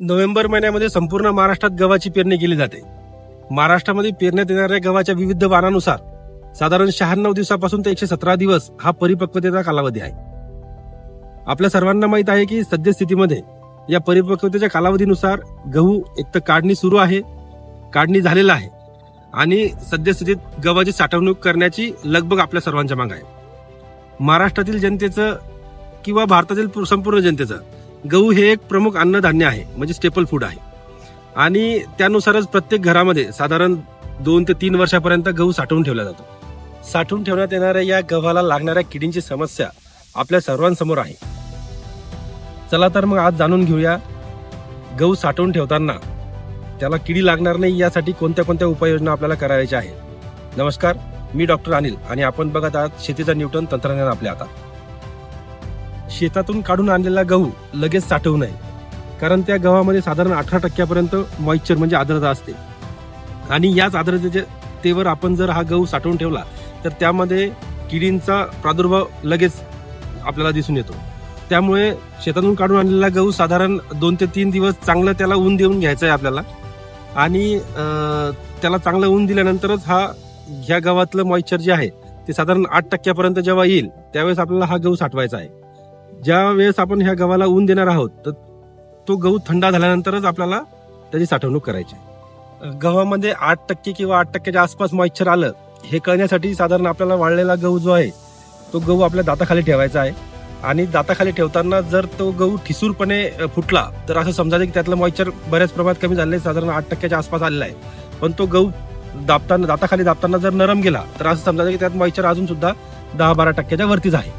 November महिन्यामध्ये संपूर्ण महाराष्ट्रात गव्हाची पेरणी केली जाते. महाराष्ट्रामध्ये पेरण्यात येणाऱ्या गव्हाच्या विविध वाणानुसार साधारण शहाण्णव दिवसापासून ते एकशे सतरा दिवस हा परिपक्वतेचा कालावधी आहे. आपल्या सर्वांना माहीत आहे की सद्यस्थितीमध्ये या परिपक्वतेच्या कालावधीनुसार गहू एक तर काढणी सुरू आहे काढणी झालेला आहे आणि सद्यस्थितीत गव्हाची साठवणूक करण्याची लगबग आपल्या सर्वांच्या माग आहे. महाराष्ट्रातील जनतेचं किंवा भारतातील संपूर्ण जनतेचं गहू हे एक प्रमुख अन्नधान्य आहे म्हणजे स्टेपल फूड आहे. आणि त्यानुसारच प्रत्येक घरामध्ये साधारण दोन ते तीन वर्षापर्यंत गहू साठवून ठेवला जातो. साठवून ठेवण्यात येणाऱ्या या गव्हाला लागणाऱ्या किडींची समस्या आपल्या सर्वांसमोर आहे. चला तर मग आज जाणून घेऊया गहू साठवून ठेवताना त्याला किडी लागणार नाही यासाठी कोणत्या कोणत्या उपाययोजना आपल्याला करायच्या आहेत? नमस्कार मी डॉक्टर अनिल आणि आपण बघत आहात शेतीचा न्यूटन तंत्रज्ञान आपल्या हातात. शेतातून काढून आणलेला गहू लगेच साठवू नये. कारण त्या गव्हामध्ये साधारण अठरा टक्क्यापर्यंत मॉइश्चर म्हणजे आर्द्रता असते. आणि याच आर्द्रतेवर आपण जर हा गहू साठवून ठेवला तर त्यामध्ये किडींचा प्रादुर्भाव लगेच आपल्याला दिसून येतो. त्यामुळे शेतातून काढून आणलेला गहू साधारण दोन ते तीन दिवस चांगलं त्याला ऊन देऊन घ्यायचं आहे आपल्याला. आणि त्याला चांगलं ऊन दिल्यानंतरच हा ह्या गव्हातलं मॉइश्चर जे आहे ते साधारण आठ टक्क्यापर्यंत जेव्हा येईल त्यावेळेस आपल्याला हा गहू साठवायचा आहे. ज्या वेळेस आपण ह्या गव्हाला ऊन देणार आहोत तर तो गहू थंडा झाल्यानंतरच आपल्याला त्याची साठवणूक करायची गव्हामध्ये आठ टक्के किंवा आठ टक्क्याच्या आसपास मॉइश्चर आलं हे कळण्यासाठी साधारण आपल्याला वाळलेला गहू जो आहे तो गहू आपल्या दाताखाली ठेवायचा आहे. आणि दाताखाली ठेवताना जर तो गहू ठिसूरपणे फुटला तर असं समजायचं की त्यातलं मॉइश्चर बऱ्याच प्रमाणात कमी झालेलं आहे साधारण आठ टक्क्याच्या आसपास आलेला आहे. पण तो गहू दाबताना दाताखाली दाबताना जर नरम गेला तर असं समजायचं की त्यात मॉइश्चर अजून सुद्धा दहा बारा टक्क्याच्या वरतीच आहे.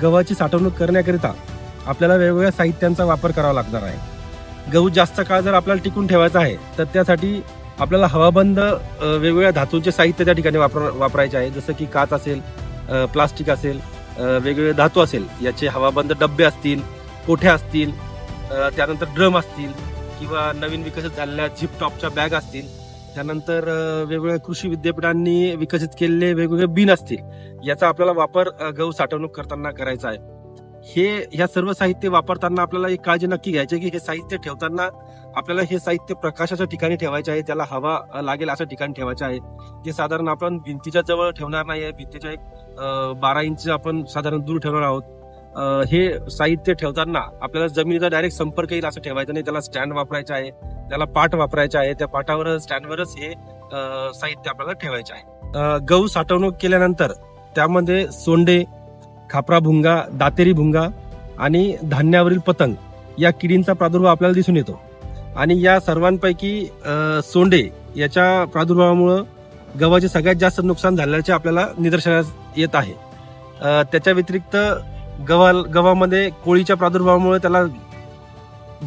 गव्हाची साठवणूक करण्याकरिता आपल्याला वेगवेगळ्या साहित्यांचा वापर करावा लागणार आहे. गहू जास्त काळ जर आपल्याला टिकून ठेवायचा आहे तर त्यासाठी आपल्याला हवाबंद वेगवेगळ्या धातूंचे साहित्य त्या ठिकाणी वापर वापरायचे आहे. जसं की काच असेल प्लास्टिक असेल वेगवेगळे धातू असेल याचे हवाबंद डब्बे असतील कोठ्या असतील त्यानंतर ड्रम असतील किंवा नवीन विकसित झालेल्या झिप टॉपच्या बॅग असतील त्यानंतर वेगवेगळ्या कृषी विद्यापीठांनी विकसित केलेले वेगवेगळे बिन असतील याचा आपल्याला वापर गहू साठवणूक करताना करायचा आहे. हे ह्या सर्व साहित्य वापरताना आपल्याला एक काळजी नक्की घ्यायची आहे की हे साहित्य ठेवताना आपल्याला हे साहित्य प्रकाशाच्या ठिकाणी ठेवायचे आहे त्याला हवा लागेल असं ठिकाणी ठेवायचं आहे. ते साधारण आपण भिंतीच्या जवळ ठेवणार नाही आहे भिंतीच्या एक बारा इंच आपण साधारण दूर ठेवणार आहोत. हे साहित्य ठेवताना आपल्याला जमिनीचा डायरेक्ट संपर्क येईल असं ठेवायचं नाही. त्याला स्टँड वापरायचा आहे. त्याला पाट वापरायचा आहे. त्या पाठावर स्टँडवरच हे साहित्य आपल्याला ठेवायचे आहे. गहू साठवणूक केल्यानंतर त्यामध्ये सोंडे खापरा भुंगा दातेरी भुंगा आणि धान्यावरील पतंग या किडींचा प्रादुर्भाव आपल्याला दिसून येतो. आणि या सर्वांपैकी सोंडे याच्या प्रादुर्भावामुळं गव्हाचे सगळ्यात जास्त नुकसान झाल्याचे आपल्याला निदर्शनास येत आहे. त्याच्या व्यतिरिक्त गव्हा गव्हामध्ये कोळीच्या प्रादुर्भावामुळे त्याला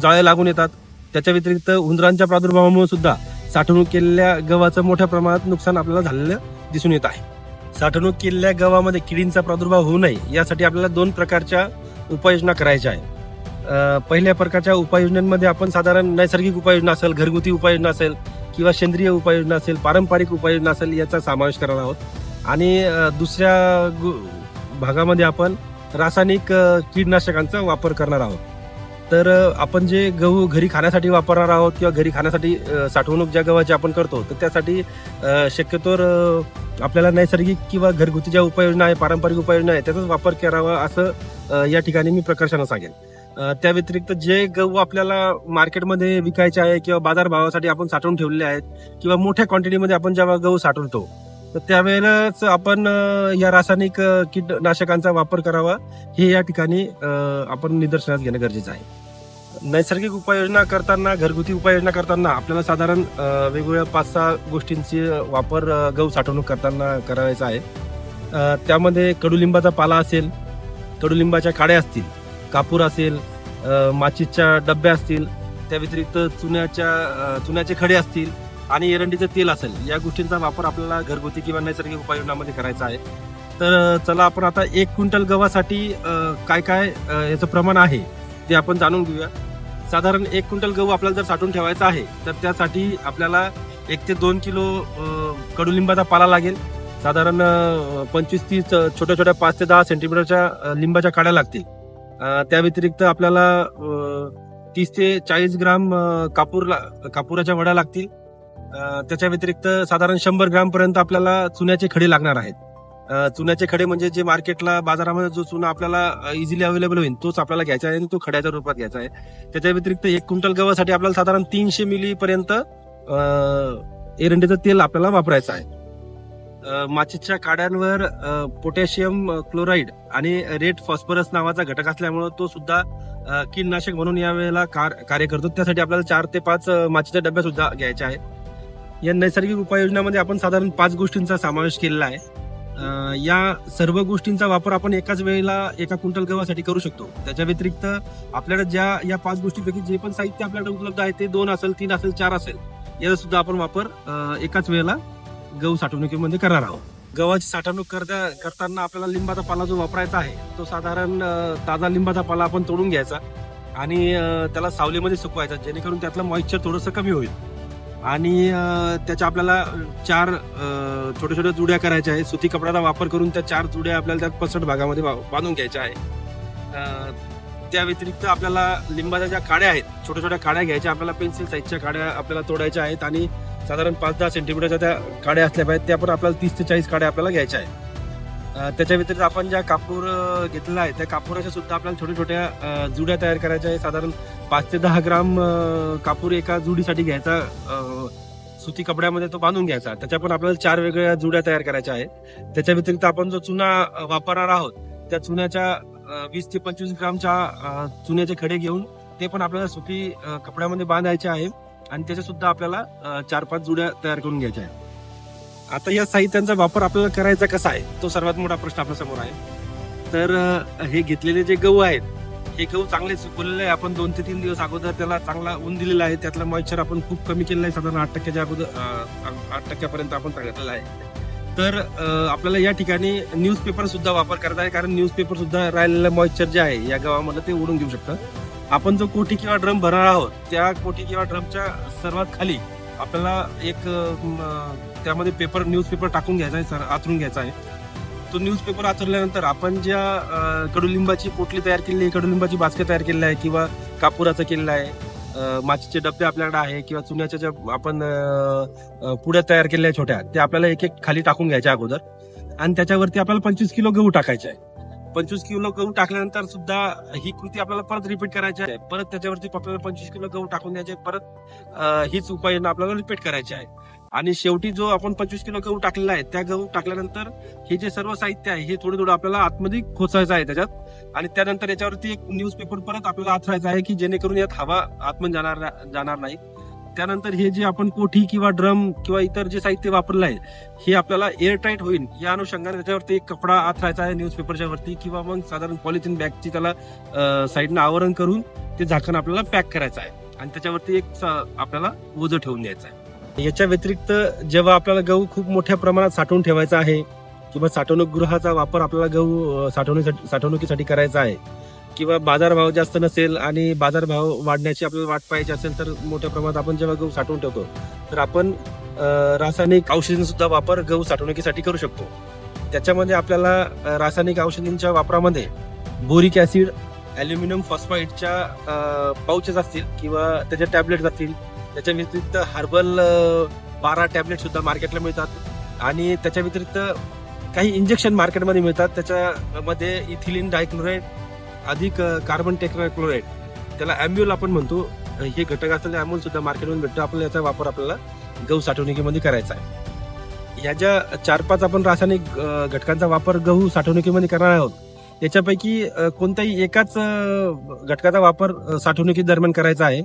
जाळे लागून येतात. त्याच्या व्यतिरिक्त उंदरांच्या प्रादुर्भावामुळे सुद्धा साठवणूक केलेल्या गव्हाचं मोठ्या प्रमाणात नुकसान आपल्याला झालेलं दिसून येत आहे. साठवणूक केलेल्या गव्हामध्ये किडींचा प्रादुर्भाव होऊ नये यासाठी आपल्याला दोन प्रकारच्या उपाययोजना करायच्या आहे पहिल्या प्रकारच्या उपाययोजनांमध्ये आपण साधारण नैसर्गिक उपाययोजना असेल घरगुती उपाययोजना असेल किंवा सेंद्रिय उपाययोजना असेल पारंपरिक उपाययोजना असेल याचा समावेश करणार आहोत. आणि दुसऱ्या गु- भागामध्ये आपण रासायनिक कीडनाशकांचा वापर करणार आहोत. तर आपण जे गहू घरी खाण्यासाठी वापरणार आहोत किंवा घरी खाण्यासाठी साठवणूक ज्या गव्हाची आपण करतो तर त्यासाठी शक्यतोवर शक्यतोर आपल्याला नैसर्गिक किंवा घरगुती ज्या उपाययोजना आहे पारंपरिक उपाययोजना आहे त्याचाच वापर करावा असं या ठिकाणी मी प्रकर्षानं सांगेन. त्या व्यतिरिक्त जे गहू आपल्याला मार्केटमध्ये विकायचे आहे किंवा बाजारभावासाठी आपण साठवून ठेवलेले आहेत किंवा मोठ्या क्वांटिटीमध्ये आपण जेव्हा गहू साठवतो तर त्यावेळेलाच आपण या रासायनिक कीटनाशकांचा वापर करावा हे या ठिकाणी आपण निदर्शनात घेणं गरजेचं आहे. नैसर्गिक उपाययोजना करताना घरगुती उपाययोजना करताना आपल्याला साधारण वेगवेगळ्या पाच सहा गोष्टींची वापर गहू साठवणूक करताना करायचा आहे. त्यामध्ये कडुलिंबाचा पाला असेल कडुलिंबाच्या काड्या असतील कापूर असेल माचीच्या डब्या असतील त्या व्यतिरिक्त चुन्याच्या चुन्याचे खडे असतील आणि एरंडीचं तेल असेल या गोष्टींचा वापर आपल्याला घरगुती किंवा नैसर्गिक उपाययोजनामध्ये करायचा आहे. तर चला आपण आता एक क्विंटल गव्हासाठी काय काय याचं प्रमाण आहे ते आपण जाणून घेऊया. साधारण एक क्विंटल गहू आपल्याला जर साठवून ठेवायचा आहे तर त्यासाठी आपल्याला एक ते दोन किलो कडुलिंबाचा पाला लागेल. साधारण पंचवीस तीस छोट्या छोट्या पाच ते दहा सेंटीमीटरच्या लिंबाच्या काड्या लागतील. त्या व्यतिरिक्त आपल्याला तीस ते चाळीस ग्राम कापूर ला- कापुराच्या वड्या लागतील. त्याच्या व्यतिरिक्त साधारण शंभर ग्राम पर्यंत आपल्याला चुन्याचे खडे लागणार आहेत. चुन्याचे खडे म्हणजे जे मार्केटला बाजारामध्ये जो चुना आपल्याला इझिली अवेलेबल होईल तोच आपल्याला घ्यायचा आहे आणि तो खड्याच्या रूपात घ्यायचा आहे. त्याच्या व्यतिरिक्त एक क्विंटल गव्हासाठी आपल्याला साधारण तीनशे मिली पर्यंत एरंडीचं तेल आपल्याला वापरायचं आहे. माचीच्या काड्यांवर पोटॅशियम क्लोराईड आणि रेड फॉस्फरस नावाचा घटक असल्यामुळे तो सुद्धा कीटनाशक म्हणून यावेळेला कार- कार्य करतो. त्यासाठी आपल्याला चार ते पाच माचीच्या डब्या सुद्धा घ्यायच्या आहेत. या नैसर्गिक उपाययोजनामध्ये आपण साधारण पाच गोष्टींचा समावेश केलेला आहे. या सर्व गोष्टींचा वापर आपण एकाच वेळेला एका क्विंटल गव्हासाठी करू शकतो. त्याच्या व्यतिरिक्त आपल्याला ज्या या पाच गोष्टींपैकी जे पण साहित्य आपल्याकडे उपलब्ध आहे ते दोन असेल तीन असेल चार असेल याचा सुद्धा आपण वापर एकाच वेळेला गहू साठवणुकीमध्ये करणार आहोत. गव्हाची साठवणूक करता करताना आपल्याला लिंबाचा पाला जो वापरायचा आहे तो साधारण ताजा लिंबाचा पाला आपण तोडून घ्यायचा आणि त्याला सावलीमध्ये सुकवायचा जेणेकरून त्यातलं मॉइश्चर थोडंसं कमी होईल. आणि त्याच्या आपल्याला चार छोट्या छोट्या जुड्या करायच्या आहेत. सुती कपड्याचा वापर करून त्या चार जुड्या आपल्याला त्या पसट भागामध्ये बा- बांधून घ्यायच्या आहे त्या व्यतिरिक्त आपल्याला लिंबाच्या ज्या काड्या आहेत छोट्या छोट्या काड्या घ्यायच्या आपल्याला पेन्सिल साईजच्या काड्या आपल्याला तोडायच्या आहेत आणि साधारण पाच दहा सेंटीमीटरच्या त्या काड्या असल्या पाहिजेत त्या पण आपल्याला तीस ते चाळीस काड्या आपल्याला घ्यायच्या आहेत. त्याच्या व्यतिरिक्त आपण ज्या कापूर घेतला घेतलेला आहे त्या कापुराच्या सुद्धा आपल्याला छोट्या छोट्या जुड्या तयार करायच्या आहे साधारण पाच ते दहा ग्राम कापूर एका जुडीसाठी घ्यायचा सुती कपड्यामध्ये तो बांधून घ्यायचा. त्याच्या पण आपल्याला चार वेगळ्या जुड्या तयार करायच्या आहेत. त्याच्या व्यतिरिक्त आपण जो चुना वापरणार आहोत त्या चुन्याच्या वीस ते पंचवीस ग्रामच्या चुन्याचे खडे घेऊन ते पण आपल्याला सुती कपड्यामध्ये बांधायचे आहे. आणि त्याच्या सुद्धा आपल्याला चार पाच जुड्या तयार करून घ्यायच्या आहेत. आता या साहित्यांचा वापर आपल्याला करायचा कसा आहे? तो सर्वात मोठा प्रश्न आपल्यासमोर आहे. तर हे घेतलेले जे गहू आहेत हे गहू चांगले सुकवलेले आहे. आपण दोन ते तीन दिवस अगोदर त्याला चांगला ऊन दिलेला आहे. त्यातलं मॉइश्चर आपण खूप कमी केलेलं आहे. साधारण आठ टक्क्याच्या अगोदर आठ टक्क्यापर्यंत आपण सांगितलेलं आहे. तर आपल्याला या ठिकाणी न्यूजपेपर सुद्धा वापर करायचा आहे. कारण न्यूजपेपर सुद्धा राहिलेलं मॉइश्चर जे आहे या गव्हामध्ये ते ओढून घेऊ शकतं. आपण जो कोठी किंवा ड्रम भरणार आहोत त्या कोठी किंवा ड्रमच्या सर्वात खाली आपल्याला एक त्यामध्ये पेपर न्यूजपेपर टाकून घ्यायचा आहे सर. आतरून घ्यायचा आहे. तो न्यूजपेपर आचरल्यानंतर आपण ज्या कडुलिंबाची पोटली तयार केलेली आहे कडुलिंबाची बास्केट तयार केलेली आहे किंवा कापुराचं केलेलं आहे माचीचे डबे आपल्याकडे आहे किंवा चुन्याच्या ज्या आपण पुड्या तयार केलेल्या आहे छोट्या त्या आपल्याला एक एक खाली टाकून घ्यायच्या अगोदर. आणि त्याच्यावरती आपल्याला पंचवीस किलो गहू टाकायचे आहे. पंचवीस किलो गहू टाकल्यानंतर सुद्धा ही कृती आपल्याला परत रिपीट करायची आहे. परत त्याच्यावरती आपल्याला पंचवीस किलो गहू टाकून द्यायचे परत हीच उपाययोजना आपल्याला रिपीट करायची आहे. आणि शेवटी जो आपण पंचवीस किलो गहू टाकलेला आहे त्या गहू टाकल्यानंतर हे जे सर्व साहित्य आहे हे थोडं थोडं आपल्याला आतमध्ये खोचायचं आहे त्याच्यात. आणि त्यानंतर याच्यावरती एक न्यूजपेपर परत आपल्याला आथरायचा आहे की जेणेकरून यात हवा आतमध्ये जाणार जाणार नाही. त्यानंतर हे जे आपण कोठी किंवा ड्रम किंवा इतर जे साहित्य वापरलं आहे हे आपल्याला एअरटाईट होईल या अनुषंगाने त्याच्यावरती एक कपडा आथरायचा आहे न्यूजपेपरच्या वरती किंवा मग साधारण पॉलिथिन बॅगची त्याला साईडनं आवरण करून ते झाकण आपल्याला पॅक करायचं आहे. आणि त्याच्यावरती एक स- आपल्याला ओझं ठेवून द्यायचं आहे. याच्या व्यतिरिक्त जेव्हा आपल्याला गहू खूप मोठ्या प्रमाणात साठवून ठेवायचा आहे किंवा साठवणूक गृहाचा वापर आपल्याला गहू साठवणुकीसाठी साठवणुकीसाठी करायचा आहे किंवा बाजारभाव जास्त नसेल आणि बाजारभाव वाढण्याची आपल्याला वाट पाहिजे असेल तर मोठ्या प्रमाणात आपण जेव्हा गहू साठवून ठेवतो तर आपण रासायनिक औषधांचा वापर गहू साठवणुकीसाठी करू शकतो. त्याच्यामध्ये आपल्याला रासायनिक औषधांच्या वापरामध्ये बोरिक ऍसिड ॲल्युमिनियम फॉस्फाईडच्या पाउचेस असतील किंवा त्याच्या टॅबलेट्स असतील त्याच्या व्यतिरिक्त हर्बल बारा टॅबलेट सुद्धा मार्केटला मिळतात आणि त्याच्या व्यतिरिक्त काही इंजेक्शन मार्केटमध्ये मिळतात. त्याच्यामध्ये इथिलिन डायक्लोराईड अधिक कार्बन टेक्राक्लोराईड त्याला ॲम्ब्युल आपण म्हणतो. हे घटक असलेले ॲम्ब्युल सुद्धा मार्केटमध्ये भेटतो. आपल्याला याचा वापर आपल्याला गहू साठवणुकीमध्ये करायचा आहे. या ज्या चार पाच आपण रासायनिक घटकांचा वापर गहू साठवणुकीमध्ये करणार आहोत याच्यापैकी कोणताही कोणत्याही एकाच घटकाचा वापर साठवणुकी दरम्यान करायचा आहे.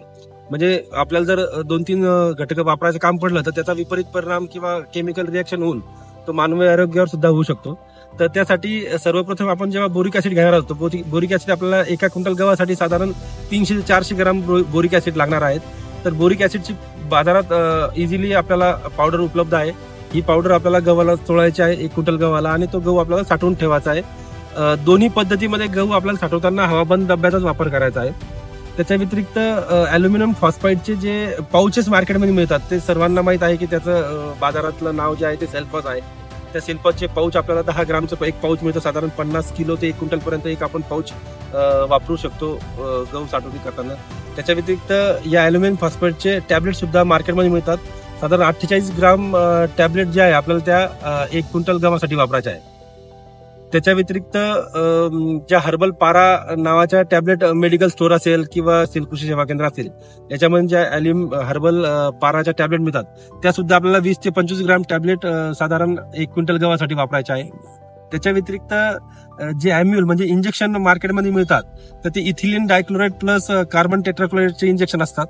म्हणजे आपल्याला जर दोन तीन घटक वापरायचं काम पडलं तर त्याचा विपरीत परिणाम किंवा केमिकल रिॲक्शन होऊन तो मानवी आरोग्यावर सुद्धा होऊ शकतो. तर त्यासाठी सर्वप्रथम आपण जेव्हा बोरिक ऍसिड घेणार आहोत बोरिक बोरिक ऍसिड आपल्याला एका क्विंटल गव्हासाठी साधारण तीनशे ते चारशे ग्राम बोरिक ऍसिड लागणार आहेत. तर बोरिक ऍसिडची बाजारात इझिली आपल्याला पावडर उपलब्ध आहे. ही पावडर आपल्याला गव्हाला चोळायची आहे एक क्विंटल गव्हाला आणि तो गहू आपल्याला साठवून ठेवायचा आहे. दोन्ही पद्धतीमध्ये गहू आपल्याला साठवताना हवाबंद डब्याचाच वापर करायचा आहे. त्याच्या व्यतिरिक्त ॲल्युमिनियम फॉस्फाईडचे जे पाऊचेस मार्केटमध्ये मिळतात ते सर्वांना माहीत आहे की त्याचं बाजारातलं नाव जे आहे ते सेल्फॉस आहे. त्या सेल्फॉसचे पाऊच आपल्याला दहा ग्रामचं एक पाऊच मिळतं साधारण पन्नास किलो ते एक क्विंटलपर्यंत एक आपण पाऊच वापरू शकतो गहू साठवणी करताना. त्याच्या व्यतिरिक्त या ॲल्युमिनियम फॉस्फेटचे टॅबलेट सुद्धा मार्केटमध्ये मिळतात. साधारण अठ्ठेचाळीस ग्राम टॅबलेट जे आहे आपल्याला त्या एक क्विंटल गव्हासाठी वापरायचे आहे. त्याच्या व्यतिरिक्त ज्या हर्बल पारा नावाच्या टॅबलेट मेडिकल स्टोअर असेल किंवा असेल कृषी सेवा केंद्र असेल याच्यामध्ये ज्या अॅल्युम हर्बल पाराच्या टॅबलेट मिळतात त्या सुद्धा आपल्याला वीस ते पंचवीस ग्राम टॅबलेट साधारण एक क्विंटल गव्हासाठी वापरायचे आहे. त्याच्या व्यतिरिक्त जे अॅम्युल म्हणजे इंजेक्शन मार्केटमध्ये मिळतात तर ते इथिलिन डायक्लोराईड प्लस कार्बन टेट्राक्लोराईडचे इंजेक्शन असतात.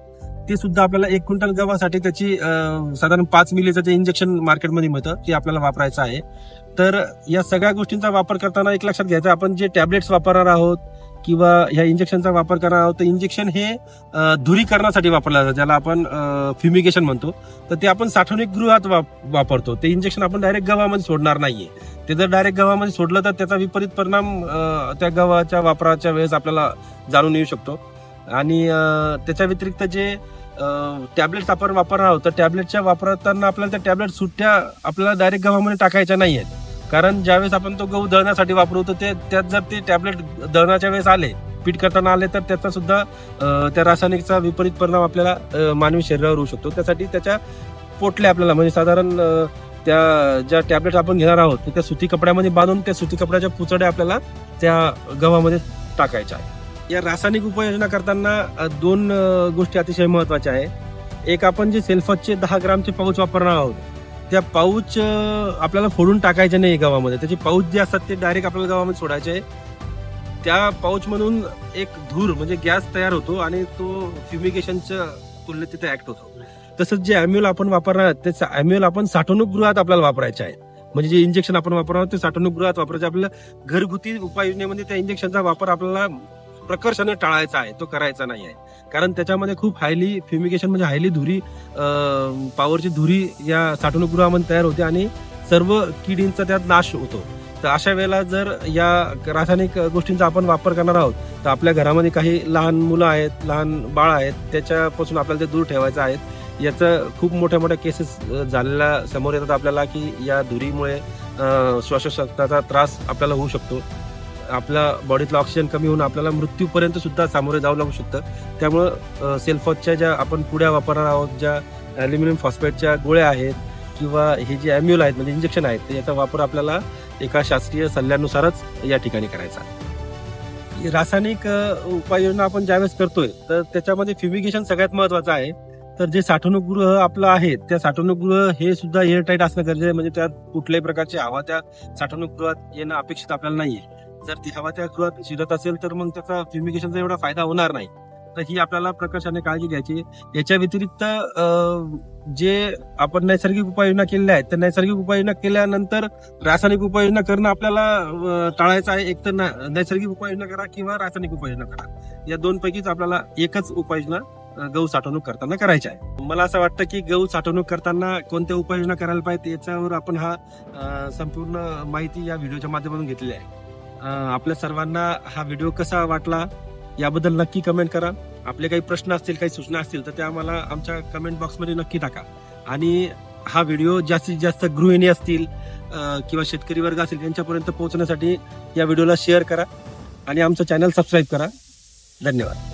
ते सुद्धा आपल्याला एक क्विंटल गव्हासाठी त्याची साधारण पाच मिलीचं जे इंजेक्शन मार्केटमध्ये मिळतं ते आपल्याला वापरायचं आहे. तर या सगळ्या गोष्टींचा वापर करताना एक लक्षात घ्यायचं आपण जे टॅबलेट्स वापरणार आहोत किंवा ह्या इंजेक्शनचा वापर करणार आहोत तर इंजेक्शन हे धुरीकरणासाठी वापरलं जातं ज्याला आपण फ्युमिगेशन म्हणतो. तर ते आपण साठवणूक गृहात वापरतो. ते इंजेक्शन आपण डायरेक्ट गव्हामध्ये सोडणार नाहीये. ते जर डायरेक्ट गव्हामध्ये सोडलं तर त्याचा विपरीत परिणाम त्या गव्हाच्या वापराच्या वेळेस आपल्याला जाणून येऊ शकतो. आणि त्याच्या व्यतिरिक्त जे टॅब्लेट्स आपण वापरणार आहोत. तर टॅबलेटच्या वापरताना आपल्याला त्या टॅबलेट सुट्ट्या आपल्याला डायरेक्ट गव्हामध्ये टाकायच्या नाही आहेत कारण ज्यावेळेस आपण तो गहू दळण्यासाठी वापरू तर ते त्यात जर ते टॅबलेट दळण्याच्या वेळेस आले पीठ करताना आले तर त्याचा सुद्धा त्या रासायनिकचा विपरीत परिणाम आपल्याला मानवी शरीरावर होऊ शकतो. त्यासाठी त्याच्या पोटल्या आपल्याला म्हणजे साधारण त्या ज्या टॅबलेट आपण घेणार आहोत त्या सुती कपड्यामध्ये बांधून त्या सुती कपड्याच्या पुचड्या आपल्याला त्या गव्हामध्ये टाकायच्या आहे या रासायनिक उपाययोजना करताना दोन गोष्टी अतिशय महत्त्वाच्या आहे एक आपण जे सेल्फचे दहा ग्रामचे पाऊच वापरणार आहोत त्या पाऊच आपल्याला फोडून टाकायचे नाही गावामध्ये. त्याचे पाऊच जे असतात ते डायरेक्ट आपल्याला गावामध्ये सोडायचे आहे. त्या पाऊच मधून एक धूर म्हणजे गॅस तयार होतो आणि तो फ्युमिगेशनच्या तुलनेत तिथे ऍक्ट होतो. तसंच जे अॅम्युल आपण वापरणार आहोत, ते अॅम्युल आपण साठवणूक गृहात आपल्याला वापरायचे आहे. म्हणजे जे इंजेक्शन आपण वापरणार आहोत ते साठवणूक गृहात वापरायचे आपल्याला घरगुती उपाययोजनेमध्ये त्या इंजेक्शनचा वापर आपल्याला प्रकर्षाने टाळायचा आहे तो करायचा नाही आहे. कारण त्याच्यामध्ये खूप हायली फ्युमिगेशन म्हणजे हायली धुरी पॉवरची धुरी या साठवणूकगृहामध्ये तयार होते आणि सर्व किडींचा त्यात नाश होतो. तर अशा वेळेला जर या रासायनिक गोष्टींचा आपण वापर करणार आहोत तर आपल्या घरामध्ये काही लहान मुलं आहेत लहान बाळ आहेत त्याच्यापासून आपल्याला ते दूर ठेवायचं आहेत. याचं खूप मोठ्या मोठ्या केसेस झालेल्या समोर येतात आपल्याला की या धुरीमुळे अं, श्वासोच्छवासाचा त्रास आपल्याला होऊ शकतो. आपल्या बॉडीतलं ऑक्सिजन कमी होऊन आपल्याला मृत्यूपर्यंत सुद्धा सामोरे जावं लागू शकतं. त्यामुळं सेल्फॉजच्या ज्या आपण पुढ्या वापरणार आहोत ज्या ॲल्युमिनियम फॉस्फेटच्या गोळ्या आहेत किंवा हे जे ॲम्युल आहेत म्हणजे इंजेक्शन आहेत तर याचा वापर आपल्याला एका शास्त्रीय सल्ल्यानुसारच या ठिकाणी करायचा. रासायनिक उपाययोजना आपण ज्यावेळेस करतोय तर त्याच्यामध्ये फ्युमिगेशन सगळ्यात महत्वाचं आहे. तर जे साठवणूकगृह आपलं आहे त्या साठवणूकगृह हे सुद्धा एअरटाईट असणं गरजेचं आहे. म्हणजे त्यात कुठल्याही प्रकारची हवा त्या साठवणूकगृहात येणं अपेक्षित आपल्याला नाहीये. जर ती हवा त्या गृहात शिरत असेल तर मग त्याचा फ्युमिगेशनचा एवढा फायदा होणार नाही. तर ही आपल्याला प्रकर्षाने काळजी घ्यायची. आहे. याच्या व्यतिरिक्त जे आपण नैसर्गिक उपाययोजना केलेल्या आहेत तर नैसर्गिक उपाययोजना केल्यानंतर रासायनिक उपाययोजना करणं आपल्याला टाळायचं आहे. एक तर ना- नैसर्गिक उपाययोजना करा किंवा रासायनिक उपाययोजना करा. या दोन पैकीच आपल्याला एकच उपाययोजना गहू साठवणूक करताना करायची आहे. मला असं वाटतं की गहू साठवणूक करताना कोणत्या उपाययोजना करायला पाहिजे याच्यावर आपण हा संपूर्ण माहिती या व्हिडिओच्या माध्यमातून घेतलेली आहे. आपल्या सर्वांना हा व्हिडिओ कसा वाटला याबद्दल नक्की कमेंट करा. आपले काही प्रश्न असतील काही सूचना असतील तर त्या आम्हाला आमच्या कमेंट बॉक्समध्ये नक्की टाका. आणि हा व्हिडिओ जास्तीत जास्त गृहिणी असतील किंवा शेतकरी वर्ग असेल यांच्यापर्यंत पोहोचण्यासाठी या व्हिडिओला शेअर करा आणि आमचं चॅनल सबस्क्राईब करा. धन्यवाद.